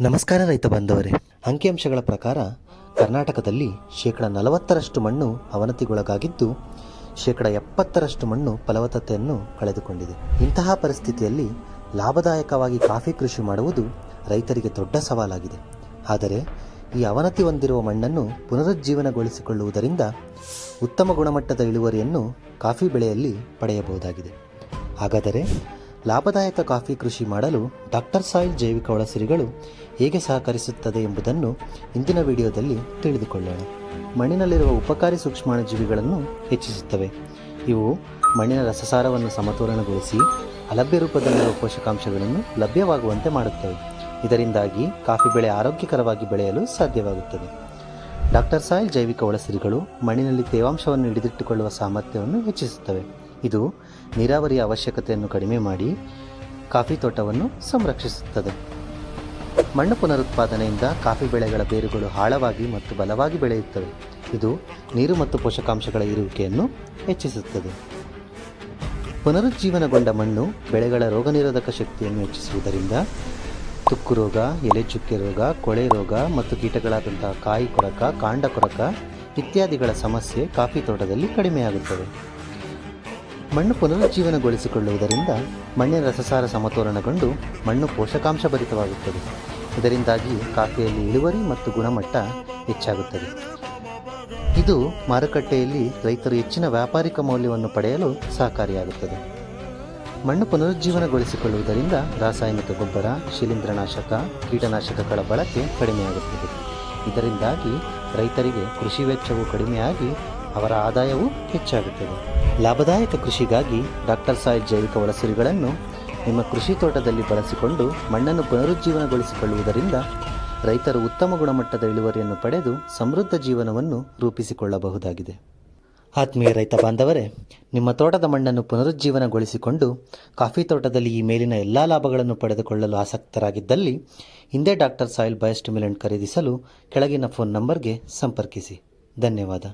ನಮಸ್ಕಾರ ರೈತ ಬಾಂಧವರೇ. ಅಂಕಿಅಂಶಗಳ ಪ್ರಕಾರ ಕರ್ನಾಟಕದಲ್ಲಿ ಶೇಕಡ ನಲವತ್ತರಷ್ಟು ಮಣ್ಣು ಅವನತಿಗೊಳಗಾಗಿದ್ದು, ಶೇಕಡ ಎಪ್ಪತ್ತರಷ್ಟು ಮಣ್ಣು ಫಲವತ್ತತೆಯನ್ನು ಕಳೆದುಕೊಂಡಿದೆ. ಇಂತಹ ಪರಿಸ್ಥಿತಿಯಲ್ಲಿ ಲಾಭದಾಯಕವಾಗಿ ಕಾಫಿ ಕೃಷಿ ಮಾಡುವುದು ರೈತರಿಗೆ ದೊಡ್ಡ ಸವಾಲಾಗಿದೆ. ಆದರೆ, ಈ ಅವನತಿ ಹೊಂದಿರುವ ಮಣ್ಣನ್ನು ಪುನರುಜ್ಜೀವನಗೊಳಿಸಿಕೊಳ್ಳುವುದರಿಂದ ಉತ್ತಮ ಗುಣಮಟ್ಟದ ಇಳುವರಿಯನ್ನು ಕಾಫಿ ಬೆಳೆಯಲ್ಲಿ ಪಡೆಯಬಹುದಾಗಿದೆ. ಹಾಗಾದರೆ ಲಾಭದಾಯಕ ಕಾಫಿ ಕೃಷಿ ಮಾಡಲು ಡಾಕ್ಟರ್ ಸಾಯಿಲ್ ಜೈವಿಕ ಒಳಸಿರಿಗಳು ಹೇಗೆ ಸಹಕರಿಸುತ್ತದೆ ಎಂಬುದನ್ನು ಇಂದಿನ ವಿಡಿಯೋದಲ್ಲಿ ತಿಳಿದುಕೊಳ್ಳೋಣ. ಮಣ್ಣಿನಲ್ಲಿರುವ ಉಪಕಾರಿ ಸೂಕ್ಷ್ಮಾಣುಜೀವಿಗಳನ್ನು ಹೆಚ್ಚಿಸುತ್ತವೆ. ಇವು ಮಣ್ಣಿನ ರಸಸಾರವನ್ನು ಸಮತೋಲನಗೊಳಿಸಿ ಅಲಭ್ಯ ರೂಪದಲ್ಲಿರುವ ಪೋಷಕಾಂಶಗಳನ್ನು ಲಭ್ಯವಾಗುವಂತೆ ಮಾಡುತ್ತವೆ. ಇದರಿಂದಾಗಿ ಕಾಫಿ ಬೆಳೆ ಆರೋಗ್ಯಕರವಾಗಿ ಬೆಳೆಯಲು ಸಾಧ್ಯವಾಗುತ್ತದೆ. ಡಾಕ್ಟರ್ ಸಾಯಿಲ್ ಜೈವಿಕ ಒಳಸಿರಿಗಳು ಮಣ್ಣಿನಲ್ಲಿ ತೇವಾಂಶವನ್ನು ಹಿಡಿದಿಟ್ಟುಕೊಳ್ಳುವ ಸಾಮರ್ಥ್ಯವನ್ನು ಹೆಚ್ಚಿಸುತ್ತವೆ. ಇದು ನೀರಾವರಿಯ ಅವಶ್ಯಕತೆಯನ್ನು ಕಡಿಮೆ ಮಾಡಿ ಕಾಫಿ ತೋಟವನ್ನು ಸಂರಕ್ಷಿಸುತ್ತದೆ. ಮಣ್ಣು ಪುನರುತ್ಪಾದನೆಯಿಂದ ಕಾಫಿ ಬೆಳೆಗಳ ಬೇರುಗಳು ಆಳವಾಗಿ ಮತ್ತು ಬಲವಾಗಿ ಬೆಳೆಯುತ್ತವೆ. ಇದು ನೀರು ಮತ್ತು ಪೋಷಕಾಂಶಗಳ ಇರುವಿಕೆಯನ್ನು ಹೆಚ್ಚಿಸುತ್ತದೆ. ಪುನರುಜ್ಜೀವನಗೊಂಡ ಮಣ್ಣು ಬೆಳೆಗಳ ರೋಗನಿರೋಧಕ ಶಕ್ತಿಯನ್ನು ಹೆಚ್ಚಿಸುವುದರಿಂದ ತುಕ್ಕು ರೋಗ, ಎಲೆ ಚುಕ್ಕೆ ರೋಗ, ಕೊಳೆ ರೋಗ ಮತ್ತು ಕೀಟಗಳಾದಂತಹ ಕಾಯಿ ಕೊರಕ, ಕಾಂಡ ಕೊರಕ ಇತ್ಯಾದಿಗಳ ಸಮಸ್ಯೆ ಕಾಫಿ ತೋಟದಲ್ಲಿ ಕಡಿಮೆಯಾಗುತ್ತವೆ. ಮಣ್ಣು ಪುನರುಜ್ಜೀವನಗೊಳಿಸಿಕೊಳ್ಳುವುದರಿಂದ ಮಣ್ಣಿನ ರಸಸಾರ ಸಮತೋಲನಗೊಂಡು ಮಣ್ಣು ಪೋಷಕಾಂಶ ಭರಿತವಾಗುತ್ತದೆ. ಇದರಿಂದಾಗಿ ಕಾಫಿಯಲ್ಲಿ ಇಳುವರಿ ಮತ್ತು ಗುಣಮಟ್ಟ ಹೆಚ್ಚಾಗುತ್ತದೆ. ಇದು ಮಾರುಕಟ್ಟೆಯಲ್ಲಿ ರೈತರು ಹೆಚ್ಚಿನ ವ್ಯಾಪಾರಿಕ ಮೌಲ್ಯವನ್ನು ಪಡೆಯಲು ಸಹಕಾರಿಯಾಗುತ್ತದೆ. ಮಣ್ಣು ಪುನರುಜ್ಜೀವನಗೊಳಿಸಿಕೊಳ್ಳುವುದರಿಂದ ರಾಸಾಯನಿಕ ಗೊಬ್ಬರ, ಶಿಲೀಂಧ್ರನಾಶಕ ಕೀಟನಾಶಕಗಳ ಬಳಕೆ ಕಡಿಮೆಯಾಗುತ್ತದೆ. ಇದರಿಂದಾಗಿ ರೈತರಿಗೆ ಕೃಷಿ ವೆಚ್ಚವು ಕಡಿಮೆಯಾಗಿ ಅವರ ಆದಾಯವೂ ಹೆಚ್ಚಾಗುತ್ತದೆ. ಲಾಭದಾಯಕ ಕೃಷಿಗಾಗಿ ಡಾಕ್ಟರ್ ಸಾಯಿಲ್ ಜೈವಿಕ ಒಳಸಿರಿಗಳನ್ನು ನಿಮ್ಮ ಕೃಷಿ ತೋಟದಲ್ಲಿ ಬಳಸಿಕೊಂಡು ಮಣ್ಣನ್ನು ಪುನರುಜ್ಜೀವನಗೊಳಿಸಿಕೊಳ್ಳುವುದರಿಂದ ರೈತರು ಉತ್ತಮ ಗುಣಮಟ್ಟದ ಇಳುವರಿಯನ್ನು ಪಡೆದು ಸಮೃದ್ಧ ಜೀವನವನ್ನು ರೂಪಿಸಿಕೊಳ್ಳಬಹುದಾಗಿದೆ. ಆತ್ಮೀಯ ರೈತ ಬಾಂಧವರೇ, ನಿಮ್ಮ ತೋಟದ ಮಣ್ಣನ್ನು ಪುನರುಜ್ಜೀವನಗೊಳಿಸಿಕೊಂಡು ಕಾಫಿ ತೋಟದಲ್ಲಿ ಈ ಮೇಲಿನ ಎಲ್ಲ ಲಾಭಗಳನ್ನು ಪಡೆದುಕೊಳ್ಳಲು ಆಸಕ್ತರಾಗಿದ್ದಲ್ಲಿ ಹಿಂದೆ ಡಾಕ್ಟರ್ ಸಾಯಿಲ್ ಬಯೋಸ್ಟಿಮ್ಯುಲೆಂಟ್ ಖರೀದಿಸಲು ಕೆಳಗಿನ ಫೋನ್ ನಂಬರ್ಗೆ ಸಂಪರ್ಕಿಸಿ. ಧನ್ಯವಾದ.